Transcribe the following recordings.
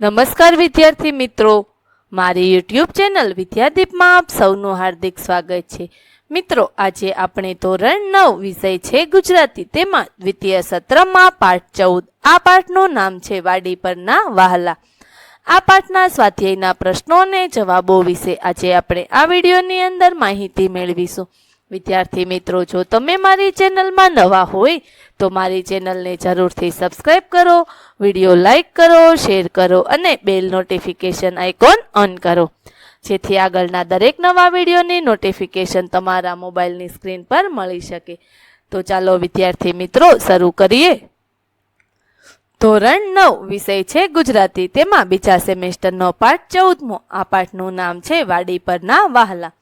નમસ્કાર વિદ્યાર્થી મિત્રો. મારી યુટ્યુબ ચેનલ વિદ્યાદીપમાં આપ સૌનું હાર્દિક સ્વાગત છે. મિત્રો, આજે આપણે ધોરણ નવ વિષય છે ગુજરાતી. તેમાં દ્વિતીય સત્રમાં પાઠ ચૌદ. આ પાઠનું નામ છે વાડી પરના વાહલા. આ પાઠના સ્વાધ્યાયના પ્રશ્નો અને જવાબો વિશે આજે આપણે આ વિડીયોની અંદર માહિતી મેળવીશું. વિદ્યાર્થી મિત્રો, જો તમે મારી ચેનલમાં નવા હોય, તો મારી ચેનલને જરૂરથી સબસ્ક્રાઇબ કરો, વીડિયો લાઇક કરો, શેર કરો અને બેલ નોટિફિકેશન આઇકોન ઓન કરો. જેથી આગળના દરેક નવા વિડીયોની નોટિફિકેશન તમારા મોબાઈલની સ્ક્રીન પર મળી શકે. તો ચાલો વિદ્યાર્થી મિત્રો, શરૂ કરીએ. ધોરણ નવ, વિષય છે ગુજરાતી. તેમાં બીજા સેમેસ્ટરનો પાઠ ચૌદમો. આ પાઠનું નામ છે વાડી પરના વહાલા.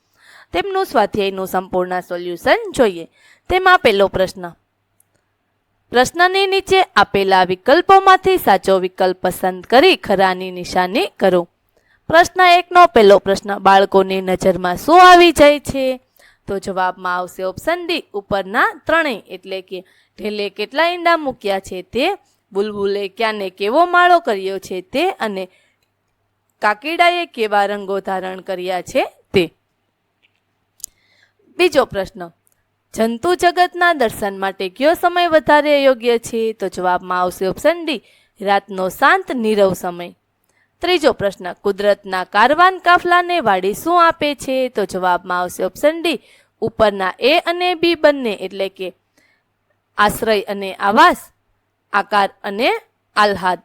તેમનું સ્વાધ્યાયનું સંપૂર્ણ સોલ્યુશન જોઈએ. તેમાં પહેલો પ્રશ્ન. પ્રશ્નની નીચે આપેલા વિકલ્પોમાંથી સાચો વિકલ્પ પસંદ કરી ખરાની નિશાની કરો. પ્રશ્ન એકનો પહેલો પ્રશ્ન, બાળકોની નજરમાં શું આવી જાય છે? તો જવાબમાં આવશે ઓપ્શન ડી ઉપરના ત્રણેય, એટલે કે ઢેલે કેટલા ઈંડા મૂક્યા છે તે, બુલબુલે ક્યાંને કેવો માળો કર્યો છે તે, અને કાકીડાએ કેવા રંગો ધારણ કર્યા છે તે. બીજો પ્રશ્ન. જંતુ જગતના દર્શન માટે કયો સમય વધારે યોગ્ય છે? તો જવાબમાં આવશે ઓપ્શન ડી રાતનો શાંત નીરવ સમય. ત્રીજો પ્રશ્ન, કુદરતના કારવાન કાફલાને વાડી શું આપે છે? તો જવાબમાં આવશે ઓપ્શન ડી ઉપરના એ અને બી બંને, એટલે કે આશ્રય અને આવાસ, આકાર અને આહ્લાદ.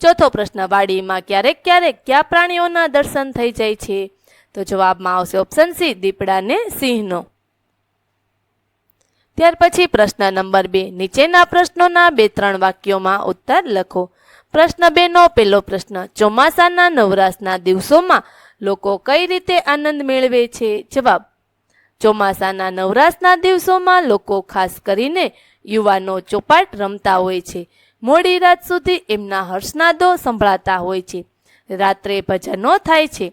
ચોથો પ્રશ્ન, વાડીમાં ક્યારેક ક્યારેક કયા પ્રાણીઓના દર્શન થઈ જાય છે? તો જવાબમાં આવશે ઓપ્શન સી દીપડા ને સિંહનો. ત્યાર પછી પ્રશ્ન નંબર બે, નીચેના પ્રશ્નોના બે ત્રણ વાક્યોમાં ઉત્તર લખો. પ્રશ્ન બે નો પહેલો પ્રશ્ન, ચોમાસાના નવરાશના દિવસોમાં લોકો કઈ રીતે આનંદ મેળવે છે? જવાબ, ચોમાસાના નવરાશના દિવસોમાં લોકો ખાસ કરીને યુવાનો ચોપાટ રમતા હોય છે. મોડી રાત સુધી એમના હર્ષનાદો સંભળાતા હોય છે. રાત્રે ભજનો થાય છે.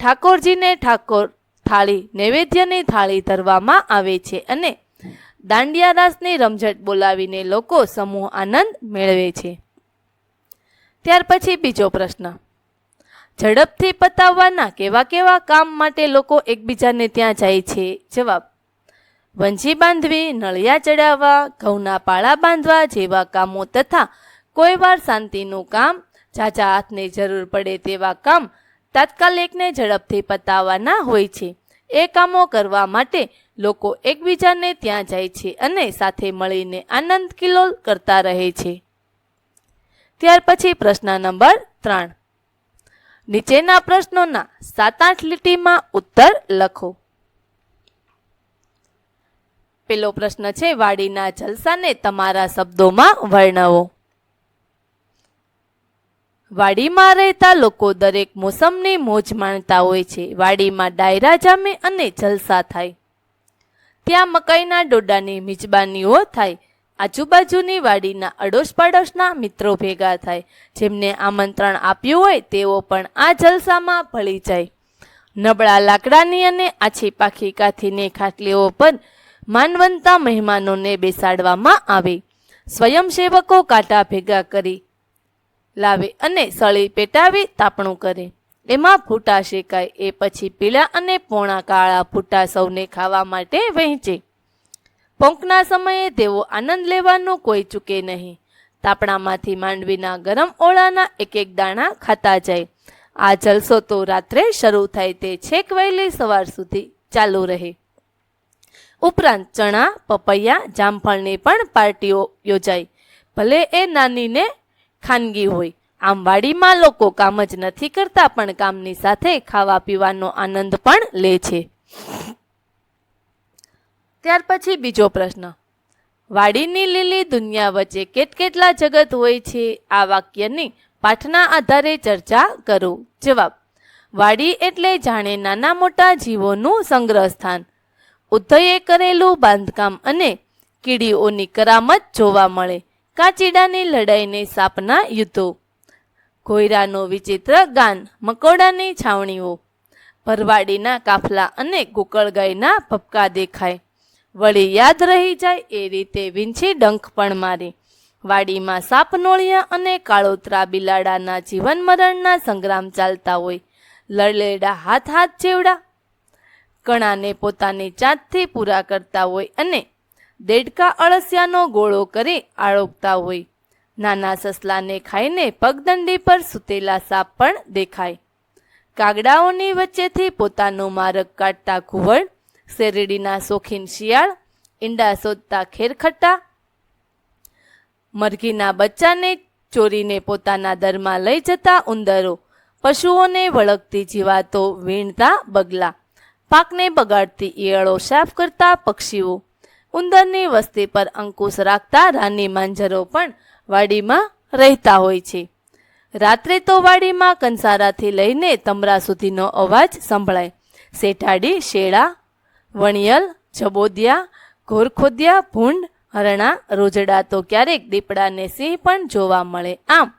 ઠાકોરજીને ઠાકોર થાળી, નૈવેદ્યની થાળી ધરવામાં આવે છે અને દાંડિયા રાસની રમઝટ બોલાવીને લોકો સમૂહ આનંદ મેળવે છે. ત્યાર પછી બીજો પ્રશ્ન. ઝડપથી પતાવવાના કેવા કેવા કામ માટે લોકો એકબીજાને ત્યાં જાય છે? જવાબ. વંજી બાંધવી, નળિયા ચડાવવા, ઘઉંના પાળા બાંધવા જેવા કામો તથા કોઈ વાર શાંતિનું કામ ઝાઝા હાથને જરૂર પડે તેવા કામ તાત્કાલિકને ઝડપથી પતાવવાના હોય છે. એ કામો કરવા માટે લોકો એકબીજાને ત્યાં જાય છે અને સાથે મળીને આનંદ કિલોલ કરતા રહે છે. ત્યાર પછી પ્રશ્ન નંબર ત્રણ. નીચેના પ્રશ્નોના સાત આઠ લીટીમાં ઉત્તર લખો. પેલો પ્રશ્ન છે, વાડીના જલસાને તમારા શબ્દોમાં વર્ણવો. વાડીમાં રહેતા લોકો દરેક મોસમની મોજ માણતા હોય છે. વાડીમાં ડાયરા જામે અને જલસા થાય. ત્યાં મકાઈના ડોડાની મિજબાનીઓ થાય. આજુબાજુની વાડીના અડોશ પાડોશના મિત્રો ભેગા થાય. જેમને આમંત્રણ આપ્યું હોય તેઓ પણ આ જલસામાં ભળી જાય. નબળા લાકડાની અને આછી પાખી કાથીની ખાટલીઓ પર માનવંતા મહેમાનોને બેસાડવામાં આવે. સ્વયંસેવકો કાંટા ભેગા કરી લાવે અને સળી પેટાવી તાપણું કરે. એમાં ફૂટા શેકાય, એ પછી પીળા અને પોણા કાળા ફૂટા સૌને ખાવા માટે વહેંચે. પોંકના સમયે તેઓ આનંદ લેવાનું કોઈ ચૂકે નહીં. તાપણામાંથી માંડવીના ગરમ ઓળાના એક એક દાણા ખાતા જાય. આ જલસો તો રાત્રે શરૂ થાય તે છેક વહેલી સવાર સુધી ચાલુ રહે. ઉપરાંત ચણા, પપૈયા, જામફળની પણ પાર્ટીઓ યોજાય ભલે એ નાનીને ખાનગી હોય આમ વાડીમાં લોકો કામ જ નથી કરતા, પણ કામની સાથે ખાવા પીવાનો આનંદ પણ લે છે. ત્યાર પછી બીજો પ્રશ્ન. વાડીની લીલી દુનિયા વચ્ચે કેટ કેટલા જગત હોય છે, આ વાક્યની પાઠના આધારે ચર્ચા કરો. જવાબ. વાડી એટલે જાણે નાના મોટા જીવોનું સંગ્રહ સ્થાન ઉદ્ધયે કરેલું બાંધકામ અને કીડીઓની કરામત જોવા મળે. કાચીડાની લડાઈને સાપના યુદ્ધો. કોયરાનો વિચિત્ર ગાન, મકોડાની છાવણીઓ. ભરવાડીના કાફલા અને ગોકળગાયના ભપકા દેખાય. વળી યાદ રહી જાય એ રીતે વિંછી ડંખ પણ મારે. વાડીમાં સાપનોળિયા અને કાળોતરા બિલાડાના જીવન મરણના સંગ્રામ ચાલતા હોય. લડલેડા હાથ હાથ જેવડા કણાને પોતાની જાતથી પૂરા કરતા હોય અને દેડકા અળસિયાનો ગોળો કરી આળોપતા હોય. નાના સસલાને ખાઈને પગદંડી પર સૂતેલા સાપ પણ દેખાય. કાગડાઓની વચ્ચેથી પોતાનું મારક કાઢતા ઘુવડ, શેરડીના શોખીન શિયાળ, ઈંડા શોધતા ખેરખટ્ટા, મરઘીના બચ્ચાને ચોરીને પોતાના દરમાં લઈ જતા ઉંદરો, પશુઓને વળગતી જીવાતો વીણતા બગલા. પાકને બગાડતી ઈયળો સાફ કરતા પક્ષીઓ. ઉંદરની વસ્તી પર અંકુશ રાખતા રાની માંજરો પણ વાડીમાં રહેતા હોય છે. રાત્રે તો વાડીમાં કંસારાથી લઈને તમરા સુધીનો અવાજ સંભળાય. શેઠાડી, શેળા, વણિયલ, જબોદિયા, ઘોરખોદિયા, ભૂંડ, હરણા, રોજડા તો ક્યારેક દીપડાને સિંહ પણ જોવા મળે આમ.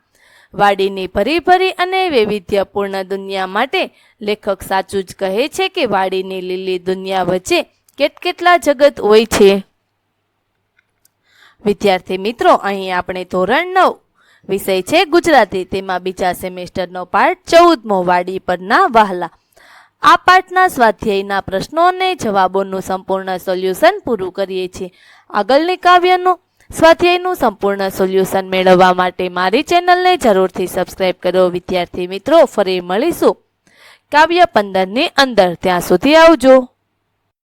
વાડીની ભરી ભરી અને વૈવિધ્યપૂર્ણ દુનિયા માટે લેખક સાચું જ કહે છે કે વાડીની લીલી દુનિયા વચ્ચે કેટકેટલા જગત હોય છે. વિદ્યાર્થી મિત્રો, અહીં આપણે ધોરણ નવ વિષય છે ગુજરાતી. તેમાં બીજા સેમેસ્ટરનો પાઠ ચૌદમો વાડી પરના વહાલા. આ પાઠના સ્વાધ્યાયના પ્રશ્નો અને જવાબોનું સંપૂર્ણ સોલ્યુશન પૂરું કરીએ છીએ. આગળની કાવ્યનું સ્વાધ્યાયનું સંપૂર્ણ સોલ્યુશન મેળવવા માટે મારી ચેનલને જરૂરથી સબસ્ક્રાઇબ કરો. વિદ્યાર્થી મિત્રો, ફરી મળીશું. કાવ્ય પંદરની અંદર. ત્યાં સુધી આવજો.